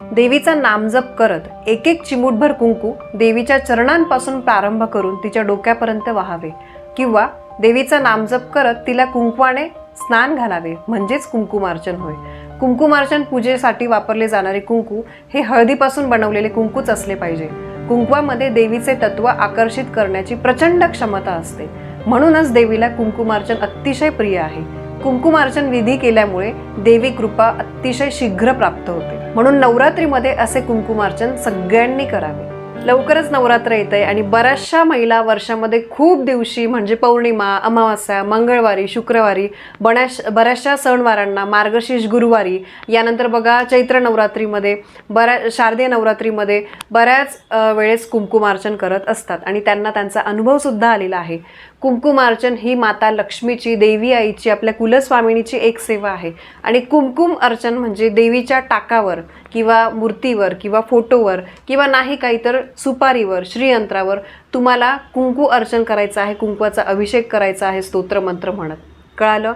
देवीचा नामजप करत एक एक चिमूटभर कुंकू देवीच्या चरणांपासून प्रारंभ करून तिच्या डोक्यापर्यंत वाहावे. किंवा देवीचा नामजप करत तिला कुंकवाने स्नान घालावे म्हणजेच कुंकुमार्चन होय. कुंकुमार्चन पूजेसाठी वापरले जाणारे कुंकू हे हळदीपासून बनवलेले कुंकूच असले पाहिजे. कुंकवामध्ये देवीचे तत्व आकर्षित करण्याची प्रचंड क्षमता असते. म्हणूनच देवीला कुंकुमार्चन अतिशय प्रिय आहे. कुंकुमार्चन विधी केल्यामुळे देवी कृपा अतिशय शीघ्र प्राप्त होते. म्हणून नवरात्रीमध्ये असे कुंकुमार्चन सगळ्यांनी करावे. लवकरच नवरात्र येत आहे आणि बऱ्याचशा महिला वर्षामध्ये खूप दिवशी म्हणजे पौर्णिमा अमावास्या मंगळवारी शुक्रवारी बऱ्याच बऱ्याचशा सणवारांना मार्गशीर्ष गुरुवारी यानंतर बघा चैत्र नवरात्रीमध्ये बऱ्या शारदीय नवरात्रीमध्ये बऱ्याच वेळेस कुंकुमार्चन करत असतात आणि त्यांना त्यांचा अनुभवसुद्धा आलेला आहे. कुंकुमार्चन ही माता लक्ष्मीची देवी आईची आपल्या कुलस्वामिनीची एक सेवा आहे. आणि कुंकुम अर्चन म्हणजे देवीच्या टाकावर किंवा मूर्तीवर किंवा फोटोवर किंवा नाही काही तर सुपारीवर श्रीयंत्रावर तुम्हाला कुंकू अर्चन करायचं आहे कुंकवाचा अभिषेक करायचा आहे स्तोत्रमंत्र म्हणत. कळालं?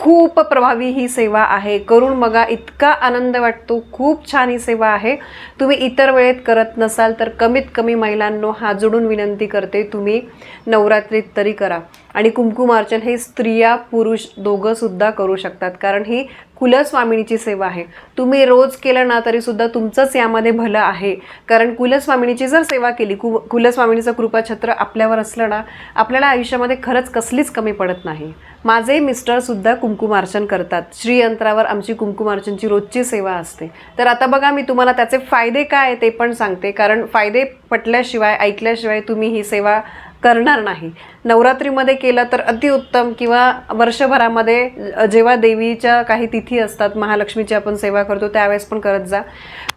खूप प्रभावी ही सेवा आहे. करून बघा इतका आनंद वाटतो. खूप छान ही सेवा आहे. तुम्ही इतर वेळेत करत नसाल तर कमीत कमी महिलांनो हा जोडून विनंती करते तुम्ही नवरात्रीत तरी करा. आणि कुंकुमार्चन हे स्त्रिया पुरुष दोघंसुद्धा करू शकतात. कारण ही कुलस्वामिनीची सेवा आहे. तुम्ही रोज केलं ना तरी सुद्धा तुमचंच यामध्ये भलं आहे. कारण कुलस्वामिनीची जर सेवा केली कु कुलस्वामिनीचं कृपाछत्र आपल्यावर असलं ना आपल्याला आयुष्यामध्ये खरंच कसलीच कमी पडत नाही. माझे मिस्टरसुद्धा कुंकुमार्चन करतात. श्रीयंत्रावर आमची कुंकुमार्चनची रोजची सेवा असते. तर आता बघा मी तुम्हाला त्याचे फायदे काय आहे ते पण सांगते. कारण फायदे पटल्याशिवाय ऐकल्याशिवाय तुम्ही ही सेवा करणार नाही. नवरात्रीमध्ये केलं तर अतिउत्तम किंवा वर्षभरामध्ये जेव्हा देवीच्या काही तिथी असतात महालक्ष्मीची आपण सेवा करतो त्यावेळेस पण करत जा.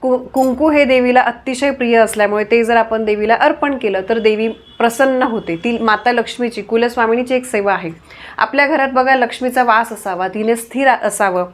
कु कुंकू हे देवीला अतिशय प्रिय असल्यामुळे ते जर आपण देवीला अर्पण केलं तर देवी प्रसन्न होते. ती माता लक्ष्मीची कुलस्वामिनीची एक सेवा आहे. आपल्या घरात बघा लक्ष्मीचा वास असावा तिने स्थिर असावं.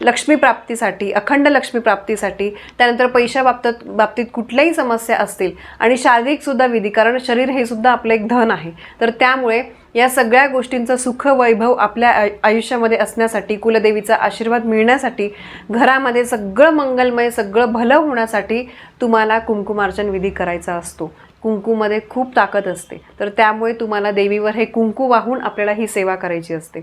लक्ष्मीप्राप्तीसाठी अखंड लक्ष्मी प्राप्तीसाठी त्यानंतर पैशा बाबतीत बाबतीत कुठल्याही समस्या असतील आणि शारीरिकसुद्धा विधी कारण शरीर हे सुद्धा आपलं एक धन आहे. तर त्यामुळे या सगळ्या गोष्टींचं सुख वैभव आपल्या आय- आयुष्यामध्ये असण्यासाठी कुलदेवीचा आशीर्वाद मिळण्यासाठी घरामध्ये सगळं मंगलमय सगळं भलं होण्यासाठी तुम्हाला कुंकुमार्चन विधी करायचा असतो. कुंकूमध्ये खूप ताकद असते. तर त्यामुळे तुम्हाला देवीवर हे कुंकू वाहून आपल्याला ही सेवा करायची असते.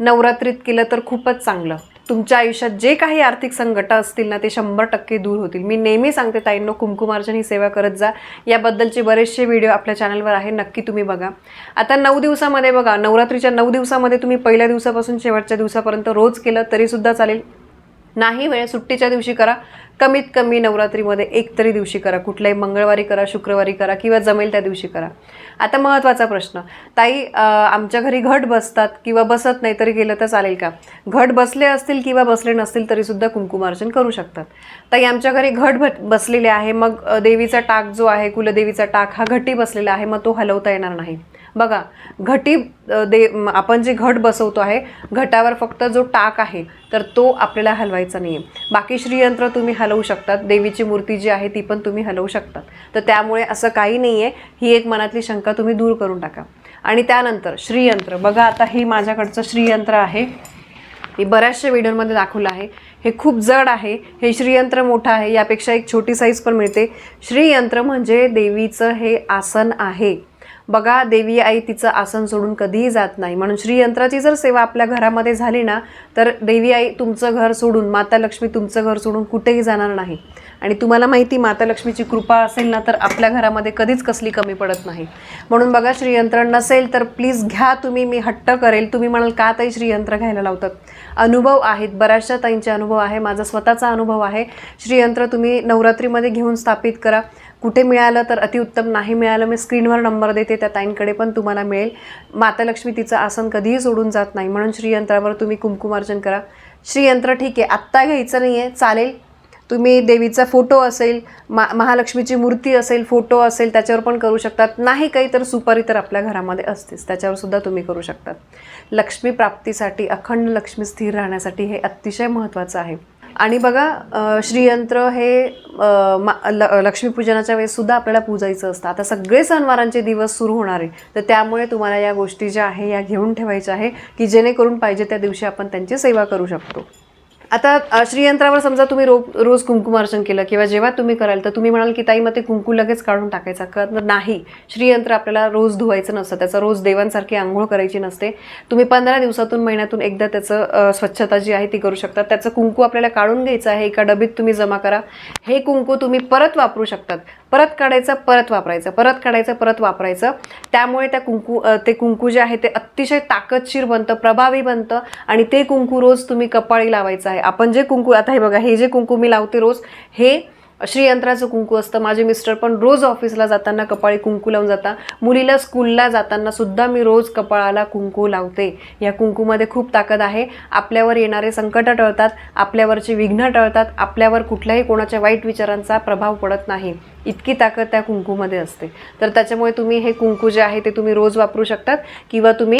नवरात्रीत केलं तर खूपच चांगलं. तुमच्या आयुष्यात जे काही आर्थिक संकट असतील ना ते शंभर टक्के दूर होतील. मी नेहमी सांगते ताईंनो कुमकुमार्जन ही सेवा करत जा. याबद्दलचे बरेचसे व्हिडिओ आपल्या चॅनलवर आहे नक्की तुम्ही बघा. आता नऊ दिवसामध्ये बघा नवरात्रीच्या नऊ दिवसामध्ये तुम्ही पहिल्या दिवसापासून शेवटच्या दिवसापर्यंत रोज केलं तरीसुद्धा चालेल. नाही वेळ सुट्टीच्या दिवशी करा. कमीत कमी नवरात्रीमध्ये एक तरी दिवशी करा. कुठल्याही मंगळवारी करा शुक्रवारी करा किंवा जमेल त्या दिवशी करा. आता महत्त्वाचा प्रश्न. ताई आमच्या घरी घट बसतात किंवा बसत नाही तरी गेलं तर चालेल का? घट बसले असतील किंवा बसले नसतील तरीसुद्धा कुंकुमार्चन करू शकतात. ताई आमच्या घरी घट भट बसलेले आहे मग देवीचा टाक जो आहे कुलदेवीचा टाक हा घटी बसलेला आहे मग तो हलवता येणार नाही. बघा घटी दे आपण जे घट बसवतो आहे घटावर फक्त जो टाक आहे तर तो आपल्याला हलवायचा नाही आहे बाकी श्रीयंत्र तुम्ही हलवू शकतात देवीची मूर्ती जी आहे ती पण तुम्ही हलवू शकतात. तर त्यामुळे असं काही नाही आहे ही एक मनातली शंका तुम्ही दूर करून टाका. आणि त्यानंतर श्रीयंत्र बघा आता हे माझ्याकडचं श्रीयंत्र आहे. मी बऱ्याचशा व्हिडिओमध्ये दाखवलं आहे. हे खूप जड आहे हे श्रीयंत्र मोठं आहे यापेक्षा एक छोटी साईज पण मिळते. श्रीयंत्र म्हणजे देवीचं हे आसन आहे. बघा देवी आई तिचं आसन सोडून कधीही जात नाही. म्हणून श्रीयंत्राची जर सेवा आपल्या घरामध्ये झाली ना तर देवी आई तुमचं घर सोडून माता लक्ष्मी तुमचं घर सोडून कुठेही जाणार नाही. आणि तुम्हाला माहिती माता लक्ष्मीची कृपा असेल ना तर आपल्या घरामध्ये कधीच कसली कमी पडत नाही. म्हणून बघा श्रीयंत्र नसेल तर प्लीज घ्या तुम्ही मी हट्ट करेल. तुम्ही म्हणाल का ताई श्रीयंत्र घ्यायला लावतात? अनुभव आहेत. बऱ्याचशा ताईंचे अनुभव आहे. माझा स्वतःचा अनुभव आहे. श्रीयंत्र तुम्ही नवरात्रीमध्ये घेऊन स्थापित करा. कुठे मिळालं तर अतिउत्तम नाही मिळालं मी स्क्रीनवर नंबर देते. त्या ताईंकडे पण तुम्हाला मिळेल. माता लक्ष्मी तिचं आसन कधीही सोडून जात नाही. म्हणून श्रीयंत्रावर तुम्ही कुंकुमार्चन करा. श्रीयंत्र ठीक आहे. आत्ता घ्यायचं नाही आहे चालेल. तुम्ही देवीचा फोटो असेल मा महालक्ष्मीची मूर्ती असेल फोटो असेल त्याच्यावर पण करू शकतात. नाही काही तर सुपारी तर आपल्या घरामध्ये असतेच. त्याच्यावर सुद्धा तुम्ही करू शकतात. लक्ष्मी प्राप्तीसाठी अखंड लक्ष्मी स्थिर राहण्यासाठी हे अतिशय महत्त्वाचं आहे. आणि बघा श्रीयंत्र हे लक्ष्मीपूजनाच्या वेळेस सुद्धा आपल्याला पूजायचं असतं. आता सगळे सणवारांचे दिवस सुरू होणार आहे. तर त्यामुळे तुम्हाला या गोष्टी ज्या आहे या घेऊन ठेवायच्या आहे की जेणेकरून पाहिजे त्या दिवशी आपण त्यांची सेवा करू शकतो. आता श्रीयंत्रावर समजा तुम्ही रो रोज कुंकुमार्चन केलं किंवा जेव्हा तुम्ही कराल तर तुम्ही म्हणाल की ताई मग ते कुंकू लगेच काढून टाकायचा. का नाही. श्रीयंत्र आपल्याला रोज धुवायचं नसतं. त्याचं रोज देवांसारखी आंघोळ करायची नसते. तुम्ही पंधरा दिवसातून महिन्यातून एकदा त्याचं स्वच्छता जी आहे ती करू शकता. त्याचं कुंकू आपल्याला काढून घ्यायचं आहे. एका डबीत तुम्ही जमा करा. हे कुंकू तुम्ही परत वापरू शकतात. परत काढायचं परत वापरायचं परत काढायचं परत वापरायचं. त्यामुळे त्या कुंकू ते कुंकू जे आहे ते अतिशय ताकदशीर बनतं प्रभावी बनतं आणि ते कुंकू रोज तुम्ही कपाळी लावायचं आहे. आपण जे कुंकू आता हे बघा हे जे कुंकू मी लावते रोज हे श्रीयंत्राचं कुंकू असतं. माझे मिस्टर पण रोज ऑफिसला जाताना कपाळी कुंकू लावून जाता मुलीला स्कूलला जाताना सुद्धा मी रोज कपाळाला कुंकू लावते. या कुंकूमध्ये खूप ताकद आहे. आपल्यावर येणारे संकट टळतात आपल्यावरची विघ्न टळतात आपल्यावर कुठल्याही कोणाच्या वाईट विचारांचा प्रभाव पडत नाही. इतकी ताकद त्या कुंकूमध्ये असते. तर त्याच्यामुळे तुम्ही हे कुंकू जे आहे ते तुम्ही रोज वापरू शकतात किंवा तुम्ही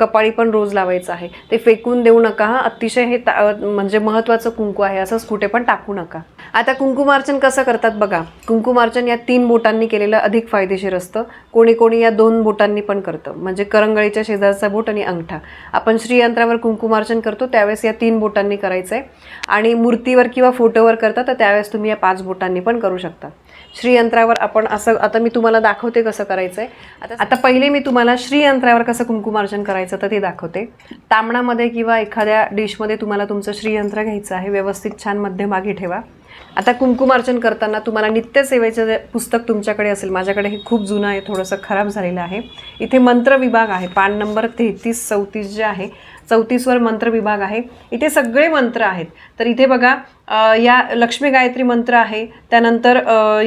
कपाळी पण रोज लावायचं आहे. ते फेकून देऊ नका. हा अतिशय हे म्हणजे महत्त्वाचं कुंकू आहे. असंच कुठे पण टाकू नका. आता कुंकुमार्चन कसं करतात बघा. कुंकुमार्चन या तीन बोटांनी केलेलं अधिक फायदेशीर असतं. कोणी कोणी या दोन बोटांनी पण करतं. म्हणजे करंगळीच्या शेजारचा बोट आणि अंगठा. आपण श्रीयंत्रावर कुंकुमार्चन करतो त्यावेळेस या तीन बोटांनी करायचं आहे आणि मूर्तीवर किंवा फोटोवर करता तर त्यावेळेस तुम्ही या पाच बोटांनी पण करू शकता. श्रीयंत्रावर आपण असं आता मी तुम्हाला दाखवते कसं करायचं आहे आता आता पहिले मी तुम्हाला श्रीयंत्रावर कसं कुंकुमार्चन करायचं तर ते दाखवते. तांबणामध्ये किंवा एखाद्या डिशमध्ये तुम्हाला तुमचं श्रीयंत्र घ्यायचं आहे व्यवस्थित छान मध्यभागी ठेवा. आता कुंकुमार्चन करताना तुम्हाला नित्यसेवेचं जे पुस्तक तुमच्याकडे असेल माझ्याकडे हे खूप जुनं आहे थोडंसं खराब झालेलं आहे. इथे मंत्र विभाग आहे पान नंबर तेहतीस चौतीस जे आहे चौतीसवर मंत्र विभाग आहे. इथे सगळे मंत्र आहेत. तर इथे बघा या लक्ष्मी गायत्री मंत्र आहे. त्यानंतर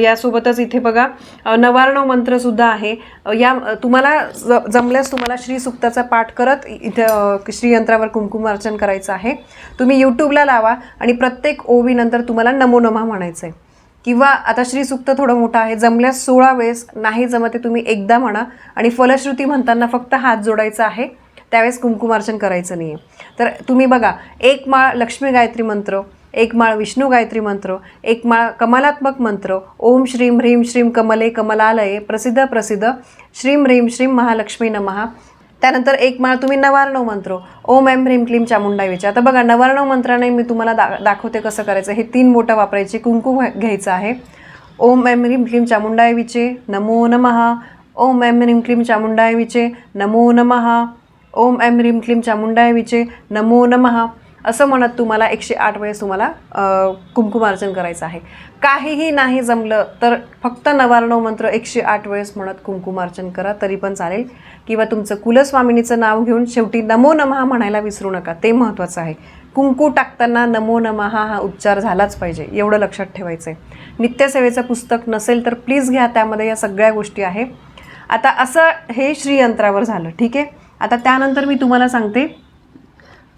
यासोबतच इथे बघा अ, नवार्णव मंत्रसुद्धा आहे. या तुम्हाला ज जमल्यास तुम्हाला श्रीसुक्ताचा पाठ करत इथे श्रीयंत्रावर श्रीयंत्रावर कुंकुमार्चन करायचं आहे. तुम्ही यूट्यूबला लावा आणि प्रत्येक ओवीनंतर तुम्हाला नमो नमा म्हणायचं आहे किंवा आता श्रीसुक्त थोडं मोठं आहे. जमल्यास सोळा वेळेस नाही जमते तुम्ही एकदा म्हणा. आणि फलश्रुती म्हणताना फक्त हात जोडायचा आहे. त्यावेळेस कुंकुमार्चन करायचं नाही आहे तर तुम्ही बघा एक माळ लक्ष्मी गायत्री मंत्र एक माळ विष्णू गायत्री मंत्र एक माळ कमलात्मक मंत्र ओम श्रीम ह्रीम श्रीम कमले कमलालये प्रसिद्ध प्रसिद्ध श्रीम ह्रीम श्रीम महालक्ष्मी नमहा त्यानंतर एक माळ तुम्ही नवार्णव मंत्र ओम एम ह्रीम क्लीम चामुंडा विचे आता बघा नवार्णव मंत्राने मी तुम्हाला दा दाखवते कसं करायचं. हे तीन बोटं वापरायची कुंकू घ्यायचं आहे. ओम एम ह्रीम क्लीम चामुंडाय विचे नमो. नमहा ओम एम ह्रीम क्लीम चामुंडाय विचे नमो. नमहा ओम एम रीम क्लीम चामुंडाय विचे नमो नमः. असं म्हणत तुम्हाला एकशे आठ वेळेस तुम्हाला कुंकुमार्जन कुंकुमार्चन करायचं आहे. काहीही नाही जमलं तर फक्त नवार्णव मंत्र एकशे आठ वेळेस म्हणत कुंकुमार्चन करा तरी पण चालेल. किंवा तुमचं कुलस्वामिनीचं नाव घेऊन शेवटी नमो नमहा म्हणायला विसरू नका. ते महत्त्वाचं आहे. कुंकू टाकताना नमो नमः हा उच्चार झालाच पाहिजे एवढं लक्षात ठेवायचं आहे नित्यसेवेचं पुस्तक नसेल तर प्लीज घ्या त्यामध्ये या सगळ्या गोष्टी आहे. आता असं हे श्रीयंत्रावर झालं ठीक आहे? आता त्यानंतर मी तुम्हाला सांगते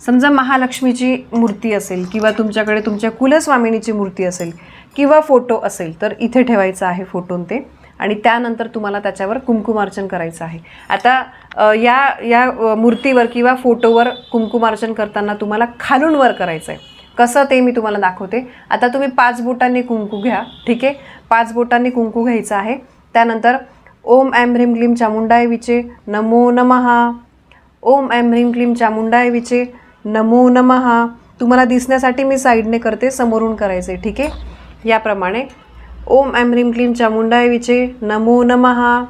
समजा महालक्ष्मीची मूर्ती असेल किंवा तुमच्याकडे तुमच्या कुलस्वामिनीची मूर्ती असेल किंवा फोटो असेल तर इथे ठेवायचं आहे फोटोन ते आणि त्यानंतर तुम्हाला त्याच्यावर कुंकुमार्चन करायचं आहे. आता या या मूर्तीवर किंवा फोटोवर कुंकुमार्चन करताना तुम्हाला खालून वर करायचं आहे कसं ते मी तुम्हाला दाखवते. आता तुम्ही पाच बोटांनी कुंकू घ्या ठीक आहे? पाच बोटांनी कुंकू घ्यायचं आहे. त्यानंतर ओम ॲम ह्रीम क्लीम चामुंडाय विचे नमो नमः. ओम ऐम ह्रीम क्लीम चामुंडाय विचे नमो नमः. तुम्हाला दिसण्यासाठी मी साईडने करते समोरून करायचे ठीक आहे? याप्रमाणे. ओम ऐम ह्रीम क्लीम चामुंडाय विचे नमो नमः.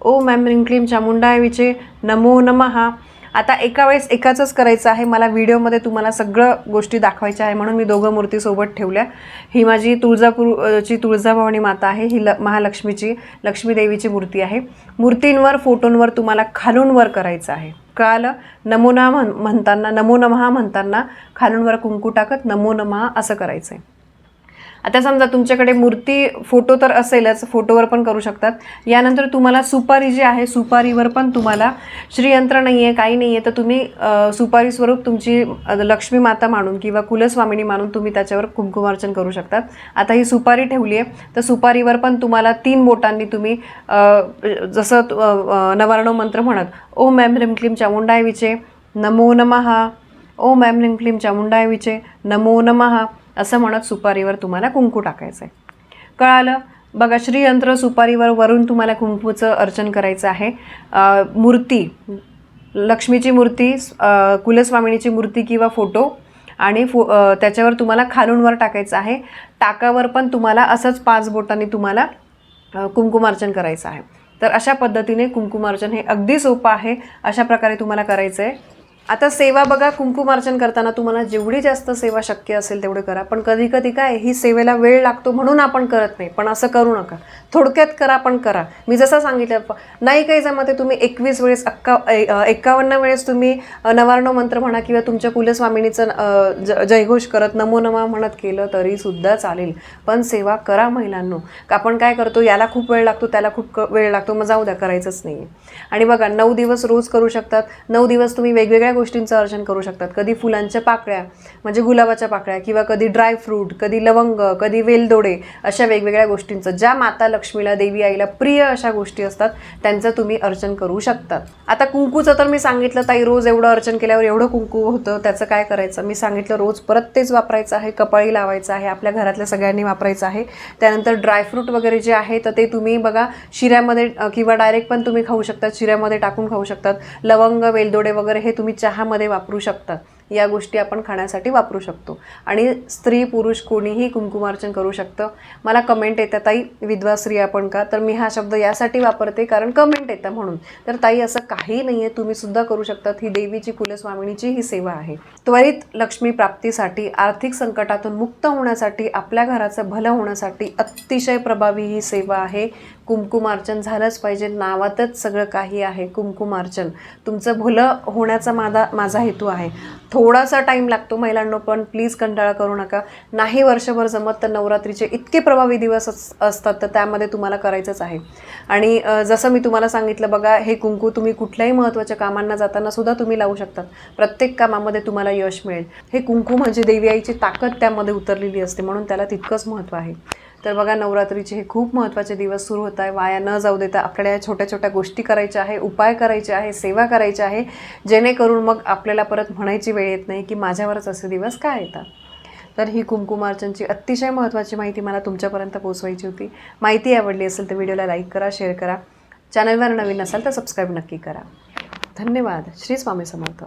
ओम ऐम ह्रीम क्लीम चामुंडाय विचे नमो नमः. आता एका वेळेस एकाचंच करायचं आहे. मला व्हिडिओमध्ये तुम्हाला सगळं गोष्टी दाखवायच्या आहे म्हणून मी दोघं मूर्ती सोबत ठेवल्या. ही माझी तुळजापूर ची तुळजाभवानी माता आहे ही ल महालक्ष्मीची लक्ष्मीदेवीची मूर्ती आहे. मूर्तींवर फोटोंवर तुम्हाला खालून वर करायचं आहे. कळालं नमोना म्हण म्हणताना नमो नमः म्हणताना खालून वर कुंकू टाकत नमो नमः असं करायचं आहे आता समजा तुमच्याकडे मूर्ती फोटो तर असेलच फोटोवर पण करू शकतात. यानंतर तुम्हाला सुपारी जी आहे सुपारीवर पण तुम्हाला श्रीयंत्र नाही आहे काही नाही आहे तर तुम्ही सुपारी स्वरूप तुमची लक्ष्मी माता मानून किंवा कुलस्वामिनी मानून तुम्ही त्याच्यावर कुंकुमार्चन करू शकतात. आता ही सुपारी ठेवली आहे तर सुपारीवर पण तुम्हाला तीन बोटांनी तुम्ही जसं तु- मंत्र म्हणत ओम मॅम ह्रीम क्लीम चामुंडाय विचे नमो नमहा ओम मॅम ह्रीम क्लीम चामुंडाय विचे नमो नमहा असं म्हणत सुपारीवर तुम्हाला कुंकू टाकायचं आहे कळालं? बघा श्रीयंत्र सुपारीवर वरून तुम्हाला कुंकूचं अर्चन करायचं आहे. मूर्ती लक्ष्मीची मूर्ती कुलस्वामिनीची मूर्ती किंवा फोटो आणि फो त्याच्यावर तुम्हाला खालूनवर टाकायचं आहे. टाकावर पण तुम्हाला असंच पाच बोटांनी तुम्हाला कुंकुमार्चन करायचं आहे. तर अशा पद्धतीने कुंकुमार्चन हे अगदी सोपं आहे. अशा प्रकारे तुम्हाला करायचं आहे आता सेवा बघा कुंकुमार्चन करताना तुम्हाला जेवढी जास्त सेवा शक्य असेल तेवढे करा. पण कधी कधी काय ही सेवेला वेळ लागतो म्हणून आपण करत नाही. पण असं करू नका. थोडक्यात करा पण करा. मी जसं सांगितलं नाही काही जमत तुम्ही एकवीस वेळेस अक्का ए- वेळेस तुम्ही अ, नवार्णव मंत्र म्हणा किंवा तुमच्या कुलस्वामिनीचं ज- जयघोष करत नमो नमा म्हणत केलं तरी सुद्धा चालेल. पण सेवा करा महिलांनो. का आपण काय करतो याला खूप वेळ लागतो त्याला खूप क- वेळ लागतो मग जाऊ द्या करायचंच नाही आणि बघा नऊ दिवस रोज करू शकतात. नऊ दिवस तुम्ही वेगवेगळ्या गोष्टींचं अर्चन करू शकतात. कधी फुलांच्या पाकळ्या म्हणजे गुलाबाच्या पाकळ्या किंवा कधी ड्रायफ्रूट कधी लवंग कधी वेलदोडे अशा वेगवेगळ्या गोष्टींचं ज्या माता लक्ष्मीला देवी आईला प्रिय अशा गोष्टी असतात त्यांचं तुम्ही अर्चन करू शकतात आता कुंकूचं तर मी सांगितलं ताई रोज एवढं अर्चन केल्यावर एवढं कुंकू होतं त्याचं काय करायचं? मी सांगितलं रोज परत तेच वापरायचं आहे कपाळी लावायचं आहे आपल्या घरातल्या सगळ्यांनी वापरायचं आहे. त्यानंतर ड्रायफ्रूट वगैरे जे आहे तर ते तुम्ही बघा शिऱ्यामध्ये किंवा डायरेक्ट पण तुम्ही खाऊ शकतात शिऱ्यामध्ये टाकून खाऊ शकतात. लवंग वेलदोडे वगैरे हे तुम्ही चहामध्ये वापरू शकतात या गोष्टी आपण खाण्यासाठी वापरू शकतो. आणि स्त्री पुरुष कोणीही कुंकुमार्चन करू शकतं. मला कमेंट येतं ताई विधवा स्त्री आपण का? तर मी हा शब्द यासाठी वापरते कारण कमेंट येतं म्हणून. तर ताई असं काही नाही आहे तुम्ही सुद्धा करू शकतात. ही देवीची कुलस्वामिनीची ही सेवा आहे. त्वरित लक्ष्मी प्राप्तीसाठी आर्थिक संकटातून मुक्त होण्यासाठी आपल्या घराचं भलं होण्यासाठी अतिशय प्रभावी ही सेवा आहे. कुंकुमार्चन झालंच पाहिजे. नावातच सगळं काही आहे. कुंकुमार्चन तुमचं भुलं होण्याचा माझा माझा हेतू आहे. थोडासा टाईम लागतो महिलांनो पण प्लीज कंटाळा करू नका. नाही वर्षभर जमत तर नवरात्रीचे इतके प्रभावी दिवस अस- असतात तर त्यामध्ये तुम्हाला करायचंच आहे. आणि जसं मी तुम्हाला सांगितलं बघा हे कुंकू तुम्ही कुठल्याही महत्त्वाच्या कामांना जाताना सुद्धा तुम्ही लावू शकतात. प्रत्येक कामामध्ये तुम्हाला यश मिळेल. हे कुंकू म्हणजे देवी आईची ताकद त्यामध्ये उतरलेली असते म्हणून त्याला तितकंच महत्त्व आहे. तर बघा नवरात्रीचे हे खूप महत्त्वाचे दिवस सुरू होत आहे. वाया न जाऊ देता आपल्याला या छोट्या छोट्या गोष्टी करायच्या आहे उपाय करायचे आहे सेवा करायची आहे जेणेकरून मग आपल्याला परत म्हणायची वेळ येत नाही की माझ्यावरच असे दिवस काय येतात? तर ही कुमकुमार्चनची अतिशय महत्त्वाची माहिती मला तुमच्यापर्यंत पोहोचवायची होती. माहिती आवडली असेल तर व्हिडिओला लाईक करा शेअर करा. चॅनलवर नवीन असाल तर सबस्क्राईब नक्की करा. धन्यवाद. श्री स्वामी समर्थ.